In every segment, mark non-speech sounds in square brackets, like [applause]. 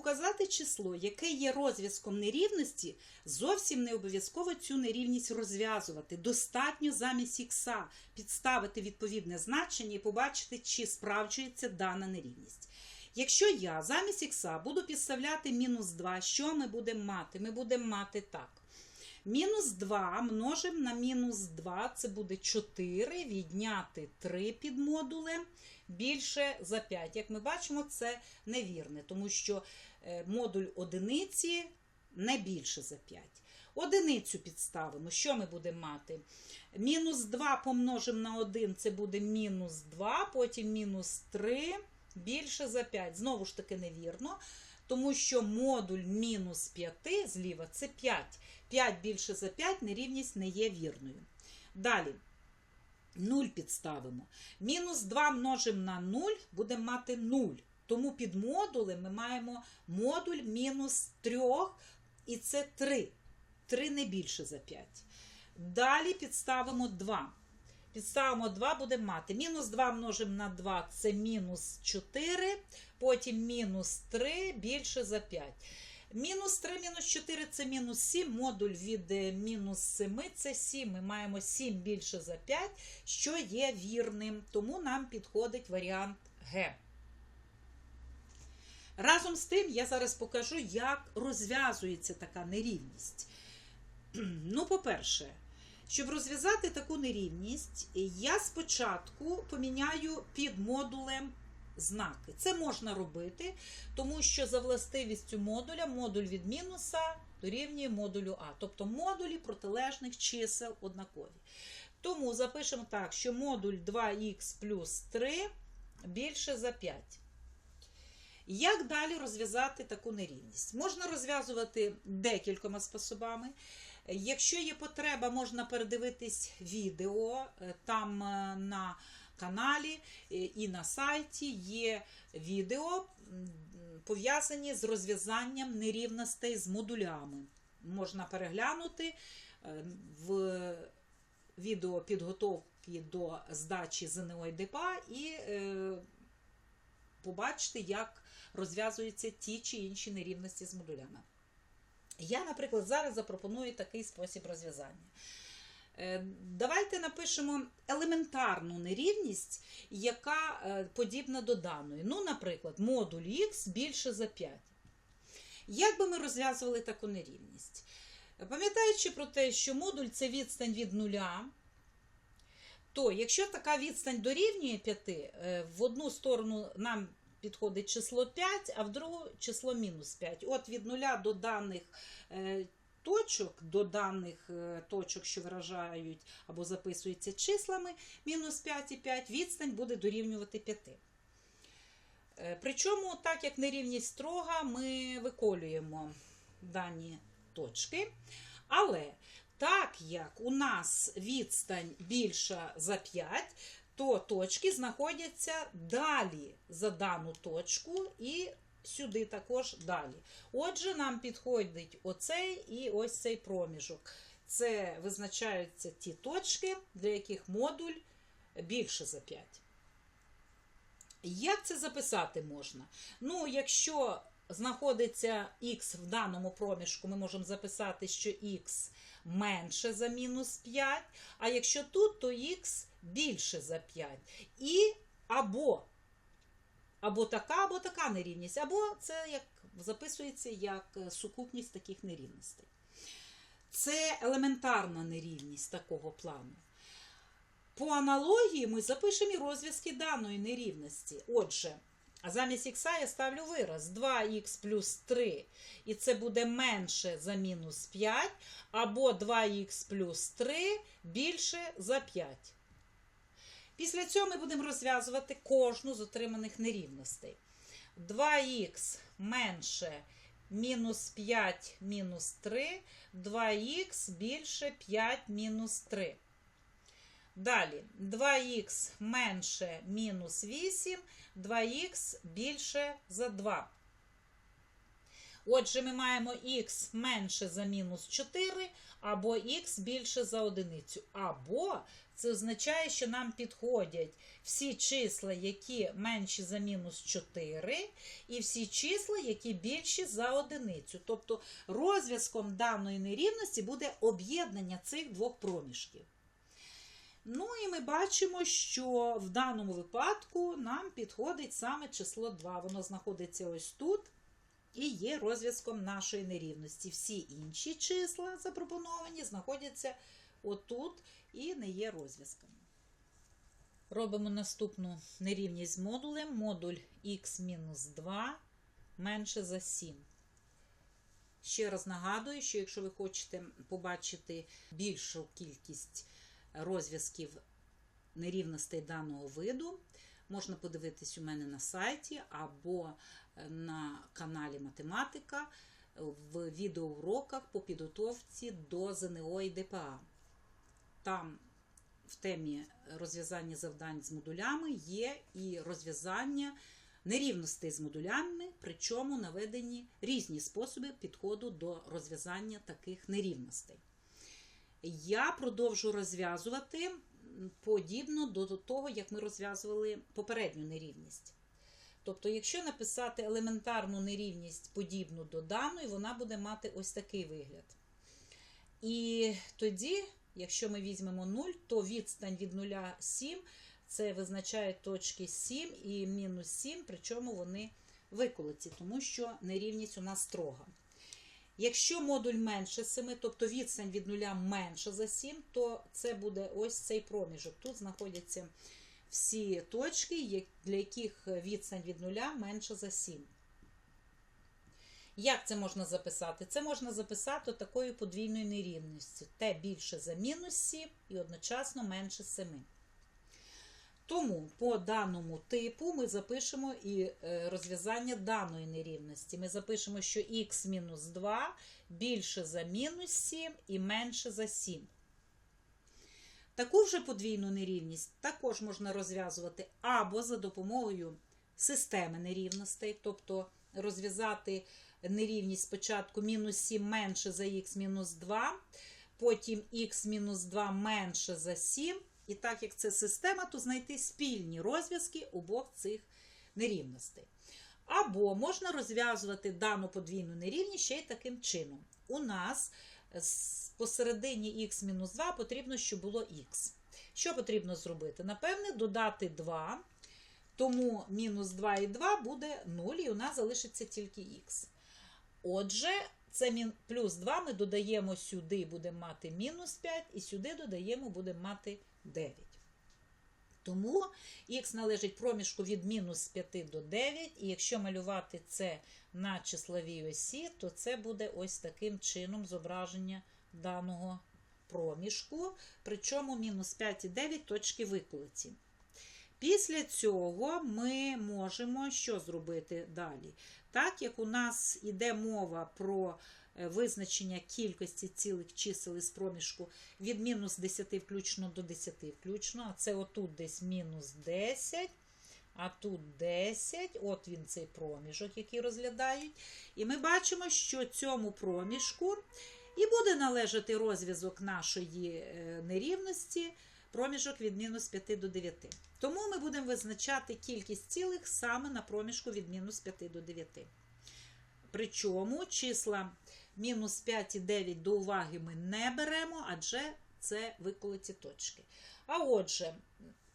указати число, яке є розв'язком нерівності, зовсім не обов'язково цю нерівність розв'язувати. Достатньо замість ікса підставити відповідне значення і побачити, чи справджується дана нерівність. Якщо я замість ікса буду підставляти мінус 2, що ми будемо мати? Ми будемо мати так. Мінус 2 множимо на мінус 2, це буде 4, відняти 3 під модулем, більше за 5. Як ми бачимо, це невірне, тому що е, модуль одиниці не більше за 5. Одиницю підставимо. Що ми будемо мати? Мінус 2 помножимо на 1, це буде мінус 2, потім мінус 3, більше за 5. Знову ж таки невірно, тому що модуль мінус 5 зліва це 5. 5 більше за 5 нерівність не є вірною. Далі. 0 підставимо. Мінус 2 множимо на 0, будемо мати 0. Тому під модулем ми маємо модуль мінус 3, і це 3. 3 не більше за 5. Далі підставимо 2. Підставимо 2, будемо мати. Мінус 2 множимо на 2 це мінус 4, потім мінус 3 більше за 5. Мінус 3, мінус 4 це мінус 7, модуль від е, мінус 7 це 7. Ми маємо 7 більше за 5, що є вірним. Тому нам підходить варіант Г. Разом з тим, я зараз покажу, як розв'язується така нерівність. [clears throat] Ну, по-перше, щоб розв'язати таку нерівність, я спочатку поміняю під модулем знаки. Це можна робити, тому що за властивістю модуля модуль від мінуса дорівнює модулю А, тобто модулі протилежних чисел однакові. Тому запишемо так, що модуль 2х плюс 3 більше за 5. Як далі розв'язати таку нерівність? Можна розв'язувати декількома способами. Якщо є потреба, можна передивитись відео е, там е, на каналі е, і на сайті є відео пов'язані з розв'язанням нерівностей з модулями. Можна переглянути в відео підготовки до здачі ЗНО і ДПА і побачити, як розв'язуються ті чи інші нерівності з модулями. Я, наприклад, зараз запропоную такий спосіб розв'язання. Е, Давайте напишемо елементарну нерівність, яка е, подібна до даної. Ну, наприклад, модуль х більше за 5. Як би ми розв'язували таку нерівність? Пам'ятаючи про те, що модуль це відстань від нуля, то якщо така відстань дорівнює 5, е, в одну сторону нам підходить число 5, а в другу число мінус 5. От від нуля до даних е, точок, до даних е, точок, що виражають або записуються числами, мінус 5 і 5, відстань буде дорівнювати 5. Е, Причому, так як нерівність строга, ми виколюємо дані точки. Але так як у нас відстань більша за 5, то точки знаходяться далі за дану точку і сюди також далі. Отже, нам підходить оцей і ось цей проміжок. Це визначаються ті точки, для яких модуль більше за 5. Як це записати можна? Ну, якщо знаходиться х в даному проміжку, ми можемо записати, що х менше за мінус 5, а якщо тут, то х більше за 5. І або, або така, або така нерівність, або це як записується як е, сукупність таких нерівностей. Це елементарна нерівність такого плану. По аналогії ми запишемо і розв'язки даної нерівності. Отже, а замість х я ставлю вираз 2х плюс 3, і це буде менше за мінус 5, або 2х плюс 3 більше за 5. Після цього ми будемо розв'язувати кожну з отриманих нерівностей. 2х менше мінус 5 мінус 3, 2х більше 5 мінус 3. Далі 2х менше мінус 8, 2х більше за 2. Отже, ми маємо х менше за мінус 4, або х більше за одиницю. Або Це означає, що нам підходять всі числа, які менші за мінус 4, і всі числа, які більші за одиницю. Тобто розв'язком даної нерівності буде об'єднання цих двох проміжків. Ну і ми бачимо, що в даному випадку нам підходить саме число 2. Воно знаходиться ось тут і є розв'язком нашої нерівності. Всі інші числа запропоновані знаходяться отут і не є розв'язками. Робимо наступну нерівність з модулем. Модуль х-2 менше за 7. Ще раз нагадую, що якщо ви хочете побачити більшу кількість розв'язків нерівностей даного виду, можна подивитись у мене на сайті або на каналі Математика в відеоуроках по підготовці до ЗНО і ДПА. Там в темі розв'язання завдань з модулями є і розв'язання нерівностей з модулями, причому наведені різні способи підходу до розв'язання таких нерівностей. Я продовжу розв'язувати подібно до того, як ми розв'язували попередню нерівність. Тобто, якщо написати елементарну нерівність подібну до даної, вона буде мати ось такий вигляд. І тоді, якщо ми візьмемо 0, то відстань від 0 7 це визначає точки 7 і мінус 7, причому вони виколоті, тому що нерівність у нас строга. Якщо модуль менше 7, тобто відстань від 0 менша за 7, то це буде ось цей проміжок. Тут знаходяться всі точки, для яких відстань від 0 менша за 7. Як це можна записати? Це можна записати такою подвійною нерівністю. Т більше за мінус 7 і одночасно менше 7. Тому по даному типу ми запишемо і розв'язання даної нерівності. Ми запишемо, що х-2 більше за мінус 7 і менше за 7. Таку вже подвійну нерівність також можна розв'язувати або за допомогою системи нерівностей, тобто розв'язати нерівність спочатку мінус 7 менше за х мінус 2, потім х-2 менше за 7. І так як це система, то знайти спільні розв'язки обох цих нерівностей. Або можна розв'язувати дану подвійну нерівність ще й таким чином. У нас посередині х-2 потрібно, щоб було х. Що потрібно зробити? Напевне, додати 2, тому мінус 2 і 2 буде 0, і у нас залишиться тільки х. Отже, це плюс 2 ми додаємо сюди, будемо мати мінус 5, і сюди додаємо, будемо мати 9. Тому х належить проміжку від мінус 5 до 9, і якщо малювати це на числовій осі, то це ось ось таким чином зображення даного проміжку, причому мінус 5 і 9 точки виколоті. Після цього ми можемо що зробити далі? Так як у нас йде мова про визначення кількості цілих чисел із проміжку від мінус 10 включно до 10 включно, а це отут десь мінус 10. А тут 10, от він цей проміжок, який розглядають. І ми бачимо, що цьому проміжку і буде належати розв'язок нашої нерівності, проміжок від мінус 5 до 9. Тому ми будемо визначати кількість цілих саме на проміжку від мінус 5 до 9. Причому числа мінус 5 і 9 до уваги ми не беремо, адже це виколоті точки. А отже,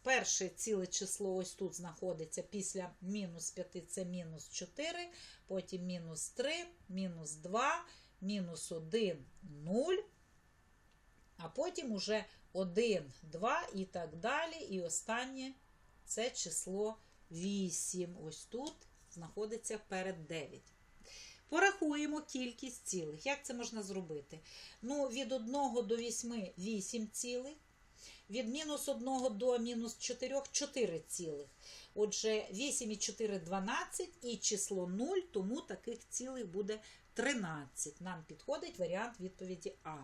перше ціле число ось тут знаходиться після мінус 5 це мінус 4, потім мінус 3, мінус 2, мінус 1, 0. А потім уже 1, 2 і так далі. І останнє це число 8. Ось тут знаходиться перед 9. Порахуємо кількість цілих. Як це можна зробити? Ну, від 1 до 8 8 цілих. Від мінус 1 до мінус 4 4 цілих. Отже, 8 і 4 12 і число 0, тому таких цілих буде 13. Нам підходить варіант відповіді А.